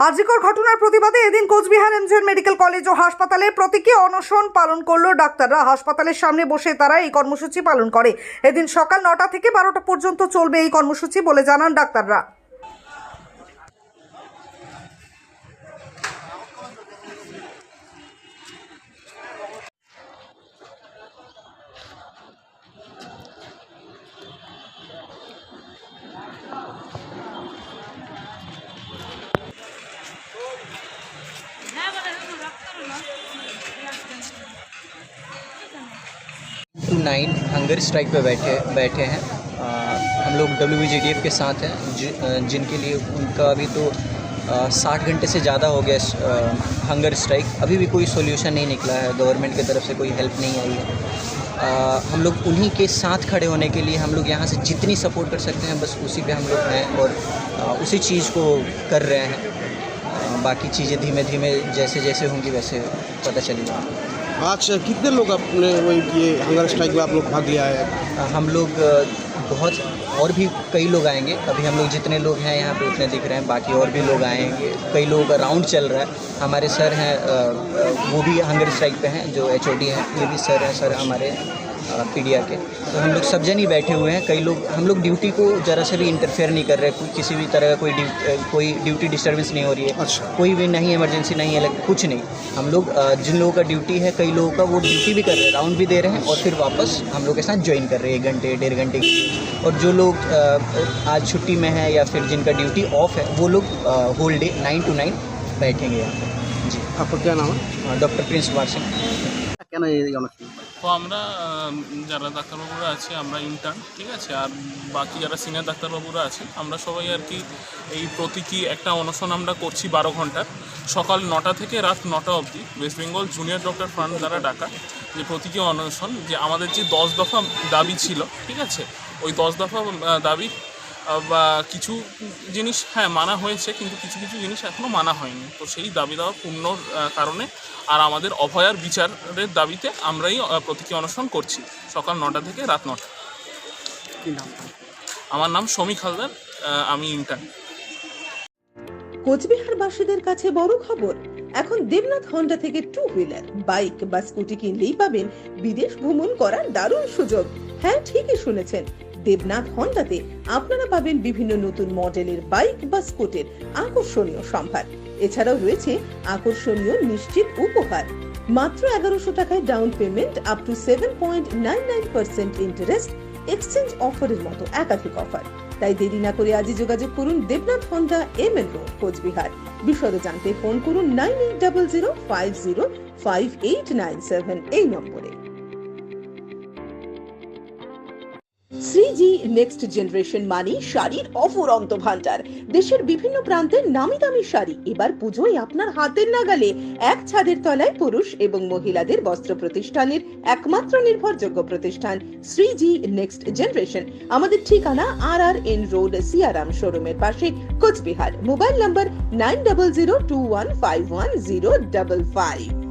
আজিকর ঘটনার প্রতিবাদে এদিন কোচবিহার এমজিএন মেডিকেল কলেজ ও হাসপাতালে প্রতীকী অনশন পালন করল ডাক্তাররা। হাসপাতালের সামনে বসে তারা এই কর্মসূচি পালন করে। এদিন সকাল নটা থেকে বারোটা পর্যন্ত চলবে এই কর্মসূচি বলে জানান ডাক্তাররা। टू नाइन हंगर स्ट्राइक पे बैठे बैठे हैं। आ, हम लोग डब्ल्यू के साथ हैं जि, जिनके लिए उनका अभी तो साठ घंटे से ज़्यादा हो गया अ, हंगर स्ट्राइक। अभी भी कोई सोल्यूशन नहीं निकला है गवर्नमेंट की तरफ़ से कोई हेल्प नहीं आई है। आ, हम लोग उन्हीं के साथ खड़े होने के लिए हम लोग यहाँ से जितनी सपोर्ट कर सकते हैं बस उसी पे हम लोग हैं और आ, उसी चीज़ को कर रहे हैं। आ, बाकी चीज़ें धीमे धीमे जैसे जैसे होंगी वैसे पता चलेगा। आज कितने लोग अपने वही ये हंगर स्ट्राइक में आप लोग भाग लिया है? हम लोग बहुत और भी कई लोग आएँगे। अभी हम लोग जितने लोग हैं यहाँ पे उतने दिख रहे हैं, बाकी और भी लोग आएँगे। कई लोग का राउंड चल रहा है। हमारे सर हैं वो भी हंगर स्ट्राइक पे हैं, जो एच ओ डी हैं, ये भी सर हैं सर हमारे। पीडिया के। तो हम लोग सब जन ही बैठे हुए हैं। कई लोग हम लोग ड्यूटी को ज़रा से भी इंटरफेयर नहीं कर रहे। हैं किसी भी तरह का कोई कोई ड्यूटी डिस्टर्बेंस नहीं हो रही है। अच्छा। कोई भी नहीं इमरजेंसी नहीं है कुछ नहीं। हम लोग जिन लोगों का ड्यूटी है कई लोगों का वो ड्यूटी भी कर रहे हैं राउंड भी दे रहे हैं और फिर वापस हम लोग के साथ ज्वाइन कर रहे हैं एक घंटे डेढ़ घंटे और जो लोग आज छुट्टी में है या फिर जिनका ड्यूटी ऑफ़ है वो लोग whole day nine to nine बैठेंगे यहाँ पर जी। आपका क्या नाम है? डॉक्टर प्रिंस कुमार सिंह क्या नाम তো আমরা যারা ডাক্তারবাবুরা আছে, আমরা ইন্টার্ন ঠিক আছে? আর বাকি যারা সিনিয়র ডাক্তারবাবুরা আছে আমরা সবাই আর কি এই প্রতীকী একটা অনশন আমরা করছি বারো ঘণ্টার সকাল নটা থেকে রাত নটা অবধি West Bengal junior doctor front দ্বারা ডাকা যে প্রতীকী অনশন, যে আমাদের যে দশ দফা দাবি ছিল, ঠিক আছে? ওই দশ দফা দাবি বা কিছু জিনিস হ্যাঁ মানা হয়েছে কিন্তু কিছু কিছু জিনিস এখনও মানা হয়নি। তো সেই দাবি দেওয়া পূর্ণর কারণে আর আমাদের অভয়ার বিচারের দাবিতে আমরাই প্রতীকী অনশন করছি সকাল নটা থেকে রাত নটা। কি নাম? আমার নাম সমীক হালদার আমি ইন্টার্ন কোচবিহারবাসীদের কাছে বড় খবর এখন দেবনাথ হন্ডা থেকে টু হুইলার বাইক বা স্কুটি কিনলেই পাবেন বিদেশ ভ্রমণ করার দারুণ সুযোগ। হ্যাঁ ঠিকই শুনেছেন। দেবনাথ হন্ডাতে আপনারা পাবেন বিভিন্ন নতুন মডেলের বাইক বা স্কুটির আকর্ষণীয় সম্ভার। এছাড়াও রয়েছে আকর্ষণীয় নিশ্চিত উপহার। মাত্র এগারোশো টাকায় down payment up to seven point nine nine percent interest exchange অফারের মতো একাধিক অফার তাই দেরি না করে আজই যোগাযোগ করুন Debnath Honda M N road Cooch Behar. বিশদে জানতে ফোন করুন nine eight double zero five zero five eight nine seven এই নম্বরে। শ্রীজি নেক্সট জেনারেশন মানে শাড়ির অফুরন্ত ভান্ডার দেশের বিভিন্ন প্রান্তের নামি দামি শাড়ি। এবার পুজোয় আপনার হাতের নাগালে এক ছাদের তলায় পুরুষ এবং মহিলাদের বস্ত্র প্রতিষ্ঠানের একমাত্র নির্ভরযোগ্য প্রতিষ্ঠান শ্রীজি নেক্সট জেনারেশন। আমাদের ঠিকানা আর আর এন রোড, সিয়ারাম শোরুমের পাশে, Cooch Behar. Mobile number nine double zero two one five one zero double five.